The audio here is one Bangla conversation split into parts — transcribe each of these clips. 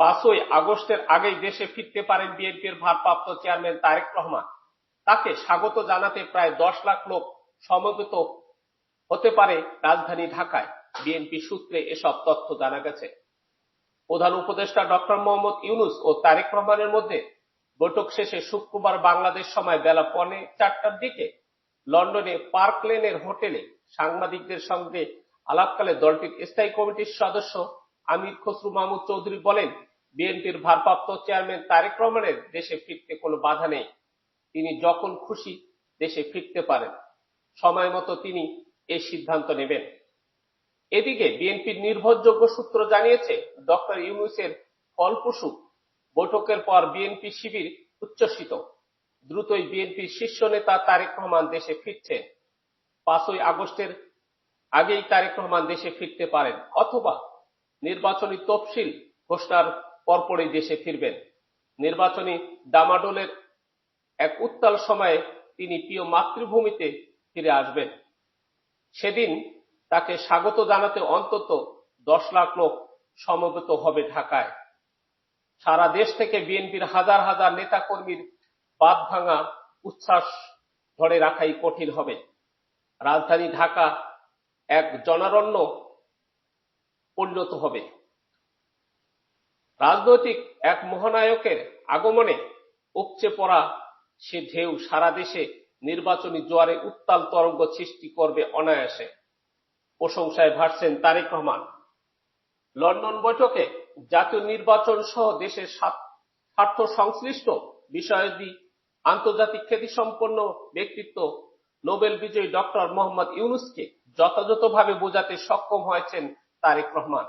পাঁচই আগস্টের আগেই দেশে ফিরতে পারেন বিএনপির ভারপ্রাপ্ত চেয়ারম্যান তারেক রহমান। তাকে স্বাগত জানাতে প্রায় দশ লাখ লোক সমবেত হতে পারে রাজধানী ঢাকায়। বিএনপি সূত্রে এসব তথ্য জানা গেছে। প্রধান উপদেষ্টা ডক্টর মোহাম্মদ ইউনুস ও তারেক রহমানের মধ্যে বৈঠক শেষে শুক্রবার বাংলাদেশ সময় বেলা পৌনে চারটার দিকে লন্ডনে পার্ক লেনের হোটেলে সাংবাদিকদের সঙ্গে আলাপকালে দলটির স্থায়ী কমিটির সদস্য আমির খসরু মাহমুদ চৌধুরী বলেন বিএনপির ভারপ্রাপ্ত চেয়ারম্যান তারেক রহমানের দেশে ফিরতে কোনো বাধা নেই। তিনি যখন খুশি দেশে ফিরতে পারেন। সময় মতো তিনি এই সিদ্ধান্ত নেবেন। এদিকে বিএনপির নির্ভরযোগ্য সূত্র জানিয়েছে, ডক্টর ইউনুসের ফলপ্রসূ বৈঠকের পর বিএনপি শিবির উচ্ছ্বসিত। দ্রুতই বিএনপির শীর্ষ নেতা তারেক রহমান দেশে ফিরছেন। পাঁচই আগস্টের আগেই তারেক রহমান দেশে ফিরতে পারেন, অথবা নির্বাচনী তফসিল ঘোষণার পরপরই দেশে ফিরবেন। নির্বাচনী ডামাডোলের এক উত্তাল সময়ে তিনি প্রিয় মাতৃভূমিতে ফিরে আসবেন। সেদিন তাকে স্বাগত জানাতে অন্তত দশ লাখ লোক সমবেত হবে ঢাকায়। সারা দেশ থেকে বিএনপির হাজার হাজার নেতাকর্মীর বাদ ভাঙা উচ্ছ্বাস ধরে রাখাই কঠিন হবে। রাজধানী ঢাকা এক জনারণ্য পরিণত হবে। রাজনৈতিক এক মহানায়কের আগমনে উপচে পড়া সে ঢেউ সারা দেশে নির্বাচনী জোয়ারে উত্তাল তরঙ্গ সৃষ্টি করবে অনায়াসে। প্রশংসায় ভাসছেন তারেক রহমান। লন্ডন বৈঠকে জাতীয় নির্বাচন সহ দেশের স্বার্থ সংশ্লিষ্ট বিষয়াদি আন্তর্জাতিক খ্যাতিসম্পন্ন ব্যক্তিত্ব নোবেল বিজয়ী ডক্টর মোহাম্মদ ইউনুসকে যথাযথভাবে বোঝাতে সক্ষম হয়েছেন তারেক রহমান।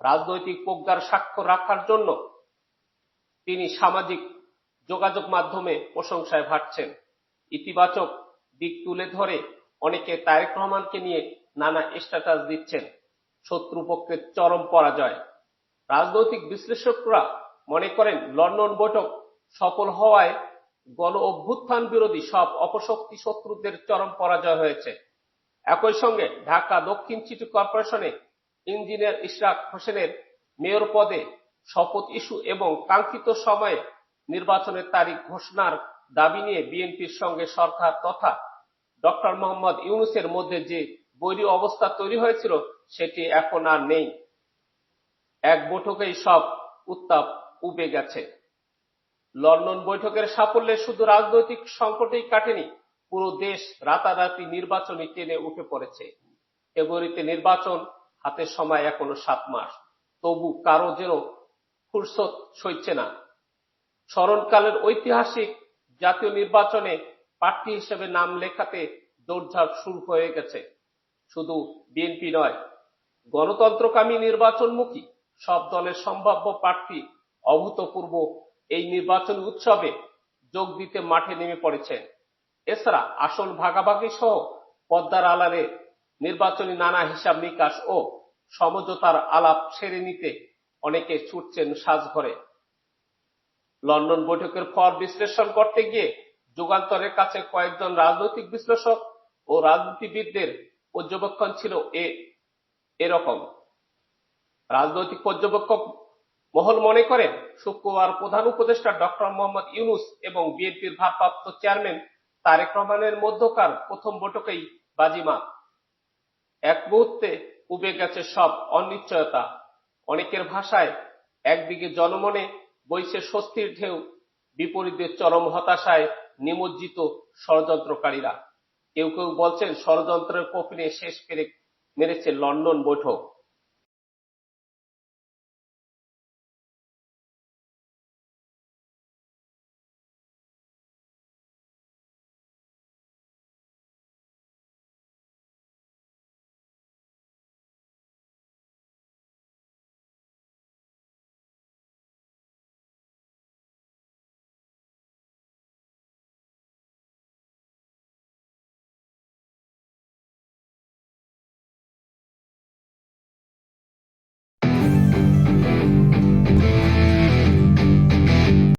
রাজনৈতিক প্রজ্ঞার স্বাক্ষর রাখার জন্য তিনি সামাজিক যোগাযোগ মাধ্যমে প্রশংসায় ভাটছেন ইতিবাচক দিক তুলে ধরে অনেকে তারেক রহমানকে নিয়ে নানা স্ট্যাটাস দিচ্ছেন। শত্রুপক্ষের চরম পরাজয়। রাজনৈতিক বিশ্লেষকরা মনে করেন, লন্ডন বৈঠক সফল হওয়ায় গণ অভ্যুত্থান বিরোধী সব অপশক্তি শত্রুদের চরম পরাজয় হয়েছে। একই সঙ্গে ঢাকা দক্ষিণ সিটি কর্পোরেশনে ইঞ্জিনিয়ার ইশরাক হোসেনের মেয়র পদে শপথ ইস্যু এবং কাঙ্ক্ষিত সময়ে নির্বাচনের তারিখ ঘোষণার দাবি নিয়ে বিএনপির সঙ্গে সরকার তথা ডক্টর মোহাম্মদ ইউনুসের মধ্যে যে বৈরী অবস্থা তৈরি হয়েছিল, সেটি এখন আর নেই। এক বৈঠকেই সব উত্তাপ উবে গেছে। লন্ডন বৈঠকের সাফল্যে শুধু রাজনৈতিক সংকটেই কাটেনি, পুরো দেশ রাতারাতি নির্বাচনী টেনে উঠে পড়েছে। ফেব্রুয়ারিতে নির্বাচন হাতে সময় এখনও সাত মাস। তবু কারও যেন ফুরসত সইছে না। স্মরণকালের ঐতিহাসিক জাতীয় নির্বাচনে প্রার্থী হিসেবে নাম লেখাতে দৌড়ঝাঁপ শুরু হয়ে গেছে। শুধু বিএনপি নয়, গণতন্ত্রকামী নির্বাচনমুখী সব দলের সম্ভাব্য প্রার্থী অভূতপূর্ব এই নির্বাচন উৎসবে যোগ দিতে মাঠে নেমে পড়েছেন। এছাড়া আসন ভাগাভাগি সহ পদ্মার আলারে নির্বাচনী নানা হিসাব নিকাশ ও সমঝোতার আলাপ সেরে নিতে অনেকে ছুটছেন সাজঘরে। লন্ডন বৈঠকের ফল বিশ্লেষণ করতে গিয়ে যুগান্তরের কাছে কয়েকজন রাজনৈতিক বিশ্লেষক ও রাজনীতিবিদদের পর্যবেক্ষণ ছিল এ, এরকম। রাজনৈতিক পর্যবেক্ষক মহল মনে করেন, শুক্রবার প্রধান উপদেষ্টা ডক্টর মোহাম্মদ ইউনুস এবং বিএনপির ভারপ্রাপ্ত চেয়ারম্যান তারেক রহমানের মধ্যকার প্রথম বৈঠকেই বাজিমাত। এক মুহূর্তে উবে গেছে সব অনিশ্চয়তা। অনেকের ভাষায় একদিকে জনমনে বইছে স্বস্তির ঢেউ বিপরীতের চরম হতাশায় নিমজ্জিত ষড়যন্ত্রকারীরা। কেউ কেউ বলছেন ষড়যন্ত্রের কফিনে শেষ পেরে মেরেছে লন্ডন বৈঠক।